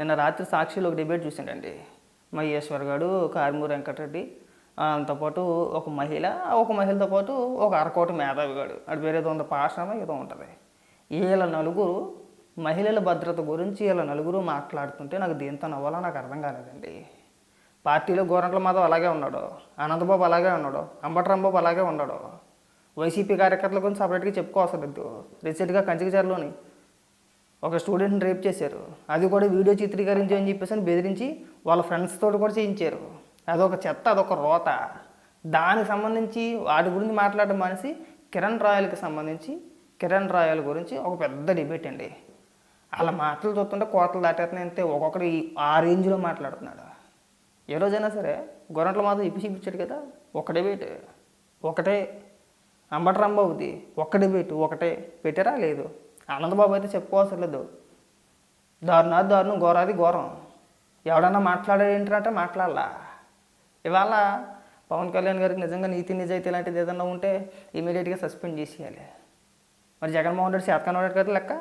నిన్న రాత్రి సాక్షిలో ఒక డిబేట్ చూసానండి మహేశ్వర్ గారు కారుమూరి వెంకటరెడ్డి పాటు ఒక మహిళ ఒక మహిళతో పాటు ఒక అరకోటి మేధావి గాడు. అది వేరేదో ఉంది పాషామ ఏదో ఉంటుంది. వీళ్ళ నలుగురు మహిళల భద్రత గురించి వీళ్ళ నలుగురు మాట్లాడుతుంటే నాకు దీంతో నవ్వాలో నాకు అర్థం కాలేదండి. పార్టీలో గోరంట్ల మాధవ్ అలాగే ఉన్నాడు అనంతబాబు అలాగే ఉన్నాడు అంబటరాంబాబు అలాగే ఉన్నాడు. వైసీపీ కార్యకర్తల గురించి సపరేట్గా చెప్పుకోవసరం రీసెంట్గా కంచికచర్లోని ఒక స్టూడెంట్ని రేప్ చేశారు. అది కూడా వీడియో చిత్రీకరించి అని చెప్పేసి అని బెదిరించి వాళ్ళ ఫ్రెండ్స్ తోటి కూడా చేయించారు. అదొక చెత్త అదొక రోత. దానికి సంబంధించి వాటి గురించి మాట్లాడడం మనిషి కిరణ్ రాయల్కి సంబంధించి కిరణ్ రాయల్ గురించి ఒక పెద్ద డిబేట్ అండి. అలా మాటలు చూస్తుంటే కోతలు దాటేస్తున్నాయి అంతే. ఒక్కొక్కటి ఆ రేంజ్లో మాట్లాడుతున్నాడు. ఏ రోజైనా సరే గొర్రెంట్ల మాత్రం ఇప్పి చూపించాడు కదా ఒక డిబేట్ ఒకటే అంబటరాంబాబుది ఒక్క డిబేట్ ఒకటే. పెట్టారా? లేదు. ఆనందబాబు అయితే చెప్పుకోవాల్సిన లేదు దారుణాది దారుణం ఘోరాది ఘోరం. ఎవడన్నా మాట్లాడాడు ఏంటంటే మాట్లాడాలా. ఇవాళ పవన్ కళ్యాణ్ గారికి నిజంగా నీతి నిజాయితీ ఇలాంటిది ఏదన్నా ఉంటే ఇమీడియట్గా సస్పెండ్ చేసేయాలి. మరి జగన్మోహన్ రెడ్డి శాతకన్నోడు కదా లెక్క?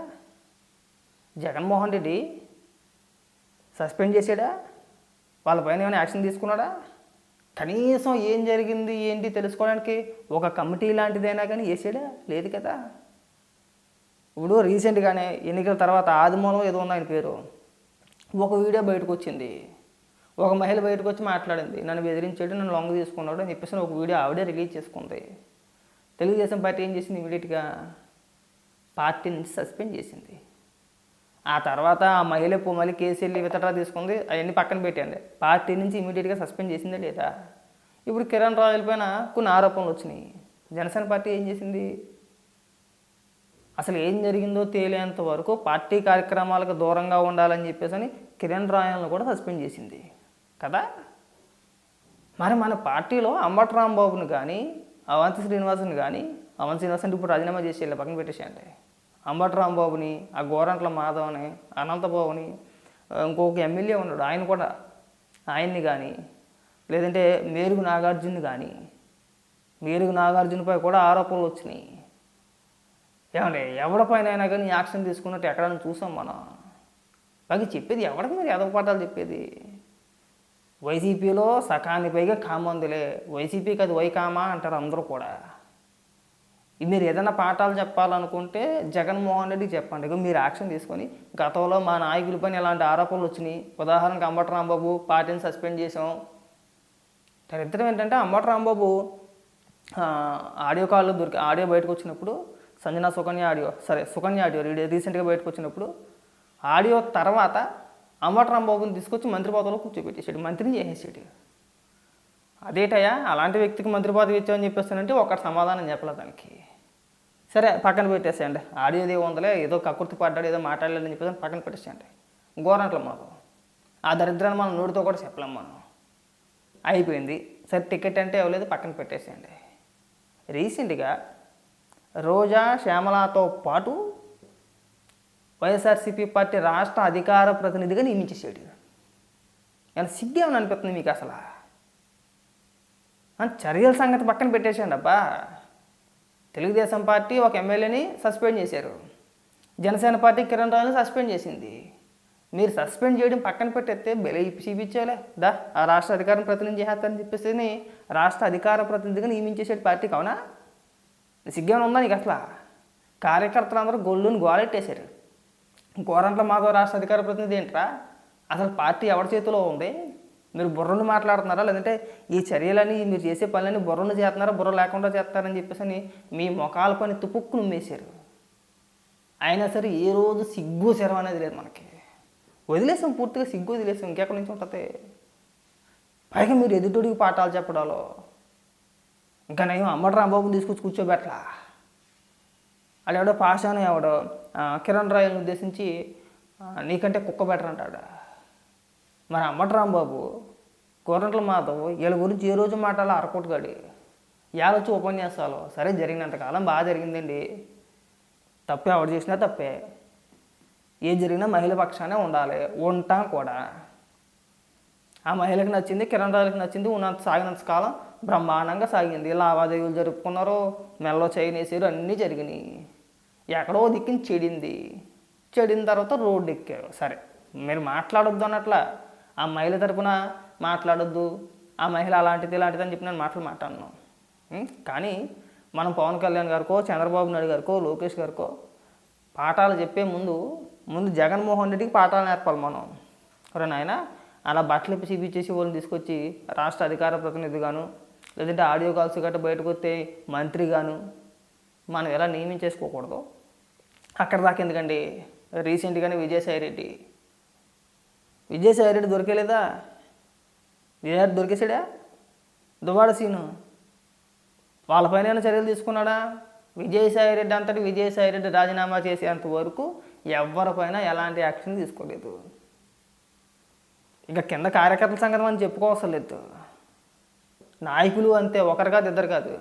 జగన్మోహన్ రెడ్డి సస్పెండ్ చేసాడా? వాళ్ళపైన ఏమైనా యాక్షన్ తీసుకున్నాడా? కనీసం ఏం జరిగింది ఏంటి తెలుసుకోవడానికి ఒక కమిటీ లాంటిదైనా కానీ వేసాడా? లేదు కదా. ఇప్పుడు రీసెంట్గానే ఎన్నికల తర్వాత ఆదిమూలం ఏదో ఉంది ఆయన పేరు. ఒక వీడియో బయటకు వచ్చింది ఒక మహిళ బయటకు వచ్చి మాట్లాడింది. నన్ను బెదిరించాడు నన్ను లొంగ తీసుకున్నాడు అని చెప్పేసి ఒక వీడియో ఆవిడే రిలీజ్ చేసుకుంది. తెలుగుదేశం పార్టీ ఏం చేసింది ఇమీడియట్గా? పార్టీ నుంచి సస్పెండ్ చేసింది. ఆ తర్వాత ఆ మహిళ పో- మళ్ళీ కేసు వెళ్ళి వితడ్రా తీసుకుంది అవన్నీ పక్కన పెట్టండి పార్టీ నుంచి ఇమీడియట్గా సస్పెండ్ చేసిందే లేదా? ఇప్పుడు కిరణ్ రాయల్ పైన కొన్ని ఆరోపణలు వచ్చినాయి. జనసేన పార్టీ ఏం చేసింది? అసలు ఏం జరిగిందో తేలేంత వరకు పార్టీ కార్యక్రమాలకు దూరంగా ఉండాలని చెప్పేసి అని కిరణ్ రాయల్ను కూడా సస్పెండ్ చేసింది. కదా? మరి మన పార్టీలో అంబటి రాంబాబుని కానీ అవంతి శ్రీనివాసుని కానీ అవంతి శ్రీనివాస్ అంటే ఇప్పుడు రాజీనామా చేసి వెళ్ళి పక్కన పెట్టేసేయండి. అంబటి రాంబాబుని ఆ గోరంట్ల మాధవ్ని అనంతబాబుని ఇంకొక ఎమ్మెల్యే ఉన్నాడు ఆయన కూడా ఆయన్ని కానీ లేదంటే మేరుగు నాగార్జున్ని కానీ మేరుగు నాగార్జునపై కూడా ఆరోపణలు వచ్చినాయి. ఏమండి ఎవరిపైన అయినా కానీ యాక్షన్ తీసుకున్నట్టు ఎక్కడైనా చూసాం మనం. బాగా చెప్పేది ఎవరికి మీరు ఎదవ పాఠాలు చెప్పేది? వైసీపీలో సకాన్ని పైగా కామందులే వైసీపీకి అది వైకామా అంటారు అందరూ కూడా. మీరు ఏదైనా పాఠాలు చెప్పాలనుకుంటే జగన్మోహన్ రెడ్డికి చెప్పండి. ఇక మీరు యాక్షన్ తీసుకొని గతంలో మా నాయకుల పైన ఇలాంటి ఆరోపణలు వచ్చినాయి. ఉదాహరణకు అంబటి రాంబాబు పార్టీని సస్పెండ్ చేసాం దరిద్రం ఏంటంటే అంబటి రాంబాబు ఆడియో కాల్లో దొరికి ఆడియో బయటకు వచ్చినప్పుడు సంజన సుకన్య ఆడియో సరే సుకన్య ఆడియో రీసెంట్గా బయటకు వచ్చినప్పుడు ఆడియో తర్వాత అంబటి రాంబాబుని తీసుకొచ్చి మంత్రి పదవిలో కూర్చోబెట్టేసాడు మంత్రిని చేసేసాడు అదేటయ్యా అలాంటి వ్యక్తికి మంత్రి పదవి ఇచ్చామని చెప్పేస్తానంటే ఒకటి సమాధానం చెప్పలేదు దానికి సరే పక్కన పెట్టేసేయండి. ఆడియోది ఉందలే ఏదో కకృతి పడ్డాడు ఏదో మాట్లాడలేదని చెప్పేసి పక్కన పెట్టేసేయండి. గోరంట్ల మాకు. ఆ దరిద్రాన్ని మనం నోటితో కూడా చెప్పలేం మనం. అయిపోయింది. సరే టికెట్ అంటే ఇవ్వలేదు పక్కన పెట్టేసేయండి. రీసెంట్గా రోజా శ్యామలతో పాటు వైఎస్ఆర్సీపీ పార్టీ రాష్ట్ర అధికార ప్రతినిధిగా నియమించేసాడు ఏమైనా సిగ్గేమని అనిపిస్తుంది మీకు అసలు? చర్యల సంగతి పక్కన పెట్టేసేయండి అబ్బా. తెలుగుదేశం పార్టీ ఒక ఎమ్మెల్యేని సస్పెండ్ చేశారు. జనసేన పార్టీ కిరణ్ రావుని సస్పెండ్ చేసింది. మీరు సస్పెండ్ చేయడం పక్కన పెట్టేస్తే బెల చూపించాలే. దా ఆ రాష్ట్ర అధికారం ప్రతినిధి చేస్తారని చెప్పేసి రాష్ట్ర అధికార ప్రతినిధిగా నియమించేసాడు పార్టీకి అవునా సిగ్గేమైనా ఉందా నీకు అసలు? కార్యకర్తలు అందరూ గొల్లుని గోలెట్టేశారు. గోరంట్ల మాధవ రాష్ట్ర అధికార ప్రతినిధి ఏంట్రా? అసలు పార్టీ ఎవరి చేతిలో ఉంది? మీరు బుర్రలు మాట్లాడుతున్నారా? లేదంటే ఈ చర్యలని మీరు చేసే పనులని బుర్రను చేస్తున్నారా? బుర్ర లేకుండా చేస్తారని చెప్పేసి అని మీ మొఖాల పని తుపుక్కు నుమ్మేశారు అయినా సరే ఏ రోజు సిగ్గు శరం అనేది లేదు మనకి. వదిలేసాం పూర్తిగా సిగ్గు వదిలేసాం. ఇంకెక్కడి నుంచి ఉంటుంది? పైగా మీరు ఎదుటోడికి పాఠాలు చెప్పడాలో. ఇంకా నేను అమ్మడు రాంబాబుని తీసుకొచ్చి కూర్చోబెట్టలా. అలా ఎవడో పాషాను ఎవడో కిరణ్ రాయల్ని ఉద్దేశించి నీకంటే కుక్క బెటర్ అంటాడు. మరి అమ్మటి రాంబాబు గోరంట్ల మాధవ్ వీళ్ళ గురించి ఏ రోజు మాట్లాడాలో అరకొట్టుగాడి వచ్చి ఉపన్యాసాలు సరే జరిగినంతకాలం బాగా జరిగిందండి. తప్పే ఎవడు చేసినా తప్పే. ఏ జరిగినా మహిళ పక్షానే ఉండాలి ఉంటాం కూడా. ఆ మహిళకి నచ్చింది కిరణ్ రాయలకి నచ్చింది ఉన్నంత సాగినంత కాలం బ్రహ్మాండంగా సాగింది. లావాదేవీలు జరుపుకున్నారు. మెల్లో చేయనేసారు అన్నీ జరిగినాయి. ఎక్కడో దిక్కుని చెడింది. చెడిన తర్వాత రోడ్డు ఎక్కారు. సరే మీరు మాట్లాడొద్దు అన్నట్లా ఆ మహిళ తరపున మాట్లాడొద్దు. ఆ మహిళ అలాంటిది ఇలాంటిది అని చెప్పి నేను మాటలు మాట్లాడను. కానీ మనం పవన్ కళ్యాణ్ గారికో చంద్రబాబు నాయుడు గారికో లోకేష్ గారికో పాఠాలు చెప్పే ముందు ముందు జగన్మోహన్ రెడ్డికి పాఠాలు నేర్పాలి మనం. రే నాయన అలా బట్టలు ఇప్పి చూపించేసి వాళ్ళని తీసుకొచ్చి రాష్ట్ర అధికార ప్రతినిధిగాను లేదంటే ఆడియో కాల్స్ గట్రా బయటకు వస్తే మంత్రి గాను మనం ఎలా నియమించేసుకోకూడదు? అక్కడ దాకా ఎందుకండి? రీసెంట్గానే విజయసాయి రెడ్డి. విజయసాయి రెడ్డి దొరికేలేదా? విజయారెడ్డి దొరికేసాడా దువాడ సీను. వాళ్ళపైన ఏమైనా చర్యలు తీసుకున్నాడా? విజయసాయి రెడ్డి అంతటి విజయసాయి రెడ్డి రాజీనామా చేసేంత వరకు ఎవరిపైన ఎలాంటి యాక్షన్ తీసుకోలేదు. ఇక కింద కార్యకర్తల సంగతి మనం చెప్పుకోవసలేదు లేదు. నాయకులు అంతే ఒకరు కాదు ఇద్దరు కాదు.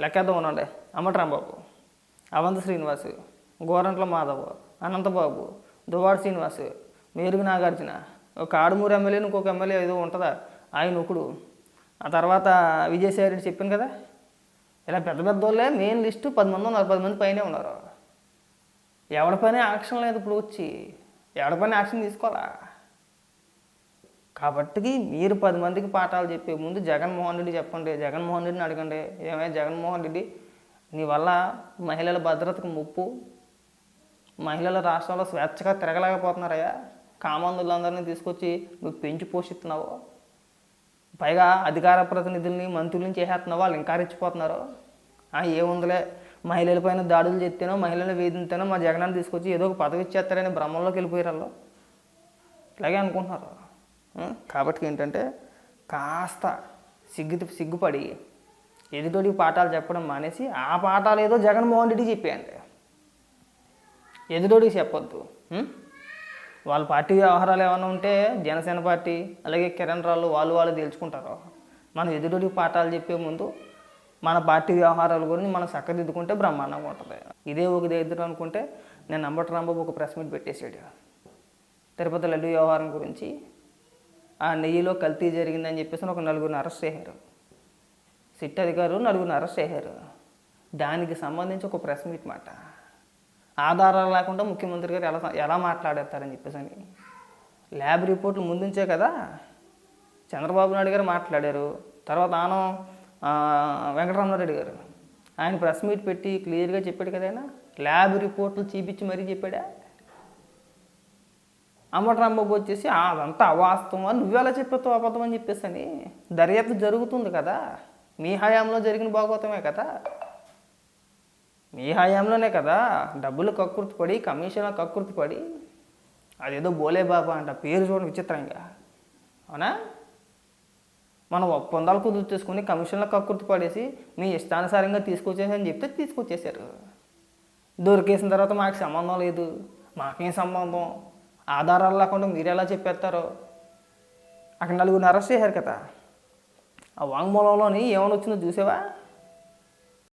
లెక్కేద్దాం ఉండండి అమ్మటరాంబాబు అవంత శ్రీనివాస్ గోరంట్ల మాధవ్ అనంతబాబు దువాడ శ్రీనివాస్ మేరుగు నాగార్జున ఒక ఆడుమూరు ఎమ్మెల్యే ఇంకొక ఎమ్మెల్యే ఏదో ఉంటుందా? ఆయన ఒకడు. ఆ తర్వాత విజయసాయి రెడ్డి చెప్పాను కదా. ఇలా పెద్ద పెద్ద వాళ్ళే మెయిన్ లిస్టు పది మంది ఉన్నారు. పది మంది పైనే ఉన్నారు. ఎవరిపైన యాక్షన్ లేదు ఇప్పుడు వచ్చి. ఎవరిపైన యాక్షన్ తీసుకోవాలా? కాబట్టి మీరు పది మందికి పాఠాలు చెప్పే ముందు జగన్మోహన్ రెడ్డి చెప్పండి జగన్మోహన్ రెడ్డిని అడగండి. ఏమైనా జగన్మోహన్ రెడ్డి నీ వల్ల మహిళల భద్రతకు ముప్పు మహిళల రాష్ట్రంలో స్వేచ్ఛగా తిరగలేకపోతున్నారయ్యా. కామందులందరినీ తీసుకొచ్చి నువ్వు పెంచి పోషిస్తున్నావు. పైగా అధికార ప్రతినిధుల్ని మంత్రులని చేసేస్తున్నావు. వాళ్ళు ఇంకా రెచ్చిపోతున్నారు. ఏముందిలే. మహిళలపైన దాడులు చెప్తేనో మహిళలు వేధింతేనో మా జగనాన్ని తీసుకొచ్చి ఏదో ఒక పదవి ఇచ్చేస్తారని భ్రమంలోకి వెళ్ళిపోయారు వాళ్ళు. ఇలాగే అనుకుంటున్నారు. కాబట్టి ఏంటంటే కాస్త సిగ్గు సిగ్గుపడి ఎదుటోడికి పాఠాలు చెప్పడం మానేసి ఆ పాఠాలు ఏదో జగన్మోహన్ రెడ్డి చెప్పేయండి. ఎదుటోడికి చెప్పొద్దు. వాళ్ళ పార్టీ వ్యవహారాలు ఏమైనా ఉంటే జనసేన పార్టీ అలాగే కిరణ్ రాళ్ళు వాళ్ళు వాళ్ళు తెలుసుకుంటారు మనం ఎదుటోడికి పాఠాలు చెప్పే ముందు మన పార్టీ వ్యవహారాల గురించి మనం చక్కదిద్దుకుంటే బ్రహ్మాండంగా ఉంటుంది. ఇదే ఒక దగ్గర అనుకుంటే నేను అంబటి రాంబాబు ఒక ప్రెస్ మీట్ పెట్టేసాడు తిరుపతి లడ్డు వ్యవహారం గురించి ఆ నెయ్యిలో కల్తీ జరిగిందని చెప్పేసి ఒక నలుగురిని అరెస్ట్ చేశారు సిట్ అధికారులు నలుగురిని అరెస్ట్ చేశారు దానికి సంబంధించి ఒక ప్రెస్ మీట్ మాట. ఆధారాలు లేకుండా ముఖ్యమంత్రి గారు ఎలా ఎలా మాట్లాడేస్తారని చెప్పేసి అని ల్యాబ్ రిపోర్ట్లు ముందుంచే కదా. చంద్రబాబు నాయుడు గారు మాట్లాడారు. తర్వాత ఆనం ఆ, గారు. ఆయన ప్రెస్ మీట్ పెట్టి క్లియర్గా చెప్పాడు కదా ల్యాబ్ రిపోర్ట్లు చూపించి మరీ చెప్పాడా? అమ్మటరాంబాబు వచ్చేసి అదంతా అవాస్తవం అని నువ్వెలా చెప్పేస్తావు అబద్ధం అని చెప్పేసి అని దర్యాప్తు జరుగుతుంది కదా. మీ హయాంలో జరిగిన భాగవతమే కదా. మీ హయాంలోనే కదా. డబ్బులు కక్కుర్తి పడి కమిషన్ కక్కుర్తి పడి అదేదో బోలే బాబా అంట పేరు చూడండి విచిత్రంగా. అవునా? మనం ఒప్పందాలు కుదురు చేసుకుని కమిషన్లో కక్కుర్తి పడేసి మీ ఇష్టానుసారంగా తీసుకొచ్చేసి అని చెప్తే తీసుకొచ్చేసారు దొరికేసిన తర్వాత మాకు సంబంధం లేదు. మాకేం సంబంధం? ఆధారాలు లేకుండా మీరు ఎలా చెప్పేస్తారో? అక్కడ నలుగురిని అరెస్ట్ చేశారు కదా. ఆ వాంగ్మూలంలోని ఏమైనా వచ్చిందో చూసావా?